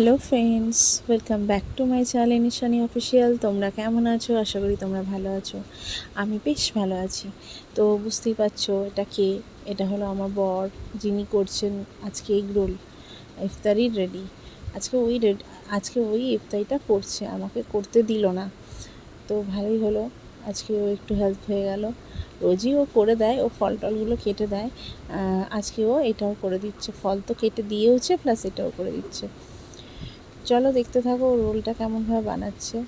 Hello friends welcome back to my channel Nishani official তোমরা কেমন আছো? আশা করি তোমরা ভালো আছো। আমি বেশ ভালো আছি। তো বুঝতেই পারছ, এটা কে? এটা হলো আমার বর, যিনি করছেন আজকে এগ রোল ইফতারি রেডি আজকে ওই রেড আজকে ওই ইফতারিটা করছে, আমাকে করতে দিল না। তো ভালোই হলো, আজকে ও একটু হেল্প হয়ে গেল। রোজই ও করে দেয়, ও ফল টলগুলো কেটে দেয়। আজকে ও এটাও করে দিচ্ছে। ফল তো কেটে দিয়েওছে প্লাস এটাও করে দিচ্ছে। চলো দেখতে থাকো ও রোলটা কেমনভাবে বানাচ্ছে।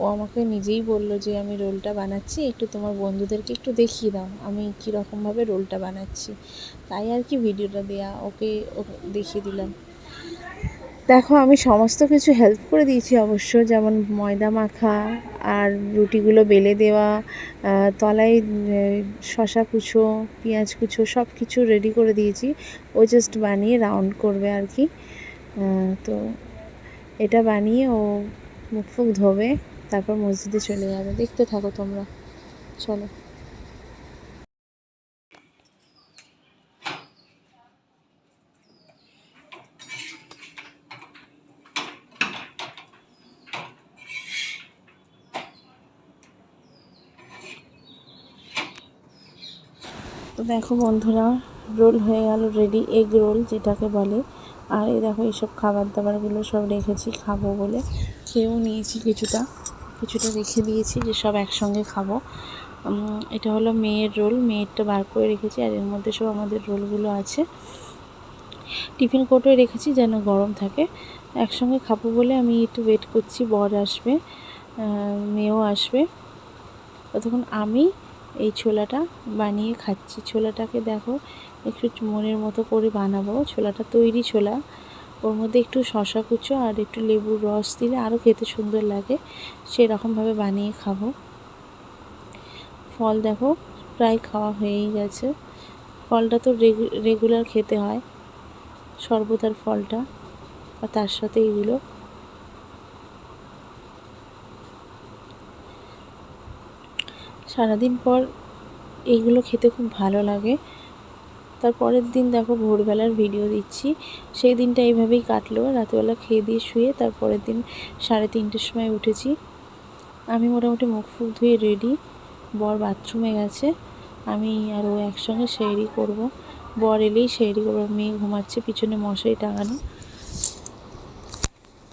ও আমাকে নিজেই বলল যে, আমি রোলটা বানাচ্ছি, একটু তোমার বন্ধুদেরকে একটু দেখিয়ে দাও, আমি কীরকমভাবে রোলটা বানাচ্ছি। তাই আর কি ভিডিওটা দেয়া, ওকে ওকে দেখিয়ে দিলাম। দেখো, আমি সমস্ত কিছু হেল্প করে দিয়েছি অবশ্য, যেমন ময়দা মাখা আর রুটিগুলো বেলে দেওয়া তলায় শশা কুচো, পেঁয়াজ কুচো সব কিছু রেডি করে দিয়েছি। ও জাস্ট বানিয়ে রাউন্ড করবে আর কি। তো এটা বানিয়ে ও মুখ ফুক ধোবে, তারপর মসজিদে চলে যাবে। দেখতে থাকো তোমরা। চলো। তো দেখো বন্ধুরা, রোল হয়ে গেল রেডি, এগ রোল যেটাকে বলে। আর এই দেখো এইসব খাবার দাবারগুলো সব রেখেছি, খাব বলে। খেয়েও নিয়েছি কিছুটা কিছুটা রেখে দিয়েছি যে সব একসঙ্গে খাব। এটা হলো মেয়ের রোল, মেয়েরটা বার করে রেখেছি আর এর মধ্যে সব আমাদের রোলগুলো আছে। টিফিন কোটোয় রেখেছি যেন গরম থাকে। একসঙ্গে খাব বলে আমি একটু ওয়েট করছি, বর আসবে মেয়েও আসবে। ততক্ষণ আমি এই ছোলাটা বানিয়ে খাচ্ছি। ছোলাটাকে দেখো, একটু মনের মতো করে বানাবো। ছোলাটা তৈরি ছোলা। ওর মধ্যে একটু শশা কুচো আর একটু লেবুর রস দিলে আরও খেতে সুন্দর লাগে। সেরকমভাবে বানিয়ে খাব। ফল দেখো, প্রায় খাওয়া হয়েই গেছে। ফলটা তো রেগুলার খেতে হয় সর্বদার ফলটা। আর তার সাথে এগুলো সারাদিন পর এইগুলো খেতে খুব ভালো লাগে। তারপরের দিন দেখো ভোরবেলার ভিডিও দিচ্ছি। সেই দিনটা এইভাবেই কাটলো। রাতেবেলা খেয়ে দিয়ে শুয়ে তারপরের দিন সাড়ে তিনটের সময় উঠেছি। আমি মোটামুটি মুখ ফুক ধুয়ে রেডি বর বাথরুমে গেছে। আমি আর ও একসঙ্গে শেয়ারি করব। বর এলেই শেয়ারি করব। মেয়ে ঘুমাচ্ছে, পিছনে মশারি টাঙানো।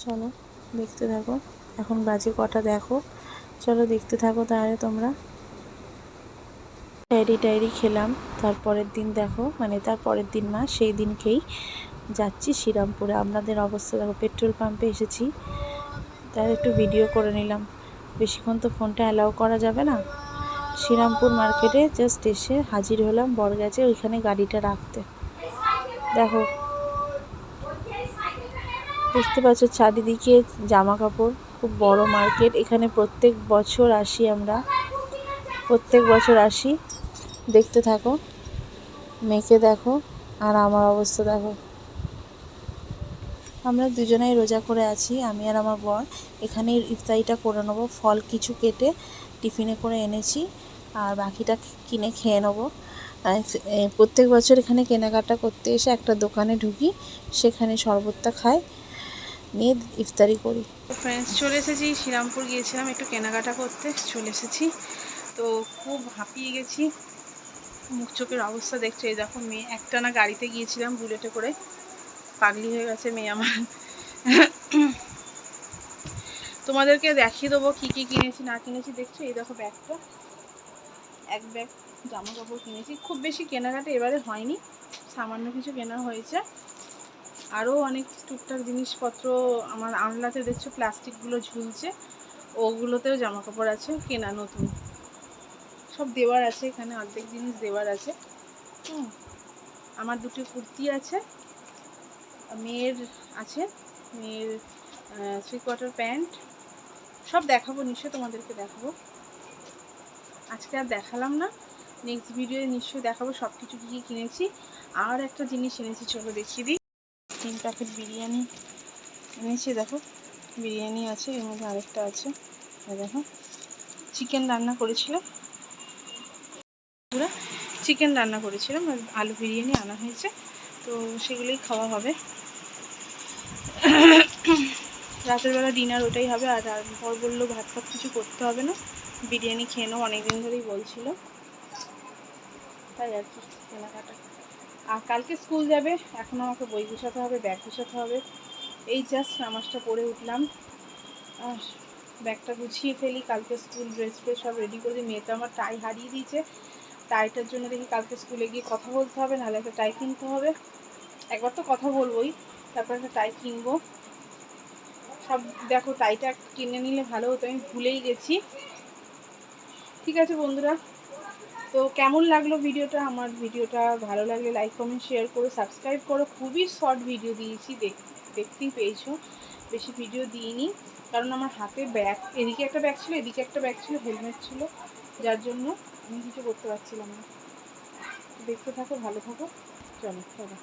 চলো দেখতে থাকো। এখন বাজে কটা, দেখো। চলো দেখতে থাকো তাহলে তোমরা। ডায়েরি টায়েরি খেলাম। তারপরের দিন দেখো মানে তারপরের দিন মা, সেই দিনকেই যাচ্ছি শ্রীরামপুরে। আপনাদের অবস্থা দেখো, পেট্রোল পাম্পে এসেছি। তার একটু ভিডিও করে নিলাম। বেশিক্ষণ তো ফোনটা অ্যালাউ করা যাবে না। শ্রীরামপুর মার্কেটে জাস্ট এসে হাজির হলাম বর গেছে ওইখানে গাড়িটা রাখতে। দেখো, দেখতে পাচ্ছ চারিদিকে জামা কাপড় খুব বড় মার্কেট এখানে প্রত্যেক বছর আসি আমরা। প্রত্যেক বছর আসি। দেখতে থাকো, মেয়েকে দেখো, আর আমার অবস্থা দেখো। আমরা দুজনেই রোজা করে আছি, আমি আর আমার বর। এখানে ইফতারিটা করে নেব, ফল কিছু কেটে টিফিনে করে এনেছি, আর বাকিটা কিনে খেয়ে নেব। প্রত্যেক বছর এখানে কেনাকাটা করতে এসে একটা দোকানে ঢুকি, সেখানে শরবতটা খাই, নিয়ে ইফতারি করি। ফ্রেন্ডস চলে এসেছি, শ্রীরামপুর গিয়েছিলাম একটু কেনাকাটা করতে, চলে এসেছি। তো খুব হাঁপিয়ে গেছি। মুখ চোখের অবস্থা দেখছ, এই দেখো মেয়ে, একটানা গাড়িতে গিয়েছিলাম বুলেটে করে, পাগলি হয়ে গেছে মেয়ে আমার। তোমাদেরকে দেখিয়ে দেবো কী কী কিনেছি, না কিনেছি, দেখছ? এই দেখো ব্যাগটা। এক ব্যাগ জামা কাপড় কিনেছি। খুব বেশি কেনাকাটা এবারে হয়নি, সামান্য কিছু কেনা হয়েছে। আরও অনেক টুকটাক জিনিসপত্র আমার আনলাতে দেখছ, প্লাস্টিকগুলো ঝুলছে, ওগুলোতেও জামা কাপড় আছে, কেনা নতুন। সব দেওয়ার আছে, এখানে অর্ধেক জিনিস দেওয়ার আছে। হুম, আমার দুটো কুর্তি আছে, মেয়ের আছে, মেয়ের থ্রি কোয়ার্টার প্যান্ট সব দেখাবো, নিশ্চয়ই তোমাদেরকে দেখাবো। আজকে আর দেখালাম না নেক্সট ভিডিওয়ে নিশ্চয়ই দেখাবো সব কিছু কী কী কিনেছি। আর একটা জিনিস এনেছি, চলো দেখিয়ে দিই। তিন প্যাকেট বিরিয়ানি এনেছি, দেখো। বিরিয়ানি আছে, এর মধ্যে আরেকটা আছে দেখো। চিকেন রান্না করেছিলাম। চিকেন রান্না করেছিলাম আলু বিরিয়ানি আনা হয়েছে। তো সেগুলোই খাওয়া হবে। রাতের বেলা ডিনার ওটাই হবে, আর তারপর বলল ভাত ফাত কিছু করতে হবে না। বিরিয়ানি খেয়ে নেব অনেকদিন ধরেই বলছিল। তাই আর কি, কেনাকাটা। আর কালকে স্কুল যাবে, এখন আমাকে বই গুছাতে হবে, ব্যাগ গুছাতে হবে। এই জাস্ট নামাজটা পড়ে উঠলাম। আর ব্যাগটা গুছিয়ে ফেলি, কালকে স্কুল ড্রেস ফ্রেস সব রেডি করে দিই। মেয়ে তো আমার টাই হারিয়ে দিয়েছে। টাইটার জন্য দেখি কালকে স্কুলে গিয়ে কথা বলতে হবে, নাহলে একটা টাই কিনতে হবে। একবার তো কথা বলবোই, তারপর একটা টাই কিনবো। সব দেখো টাইটা কিনে নিলে ভালো হতো, আমি ভুলেই গেছি। ঠিক আছে বন্ধুরা, তো কেমন লাগল ভিডিওটা? আমার ভিডিওটা ভালো লাগলে লাইক কমেন্ট শেয়ার করো সাবস্ক্রাইব করো। খুবই শর্ট ভিডিও দিয়েছি, দেখ, দেখতেই পেয়েছ। বেশি ভিডিও দিইনি, কারণ আমার হাতে ব্যাগ এদিকে একটা ব্যাগ ছিল, এদিকে একটা ব্যাগ ছিল হেলমেট ছিল, যার জন্য আমি কিছু করতে পারছিলাম না। দেখতে থাকো ভালো থাকো। চলো চলো।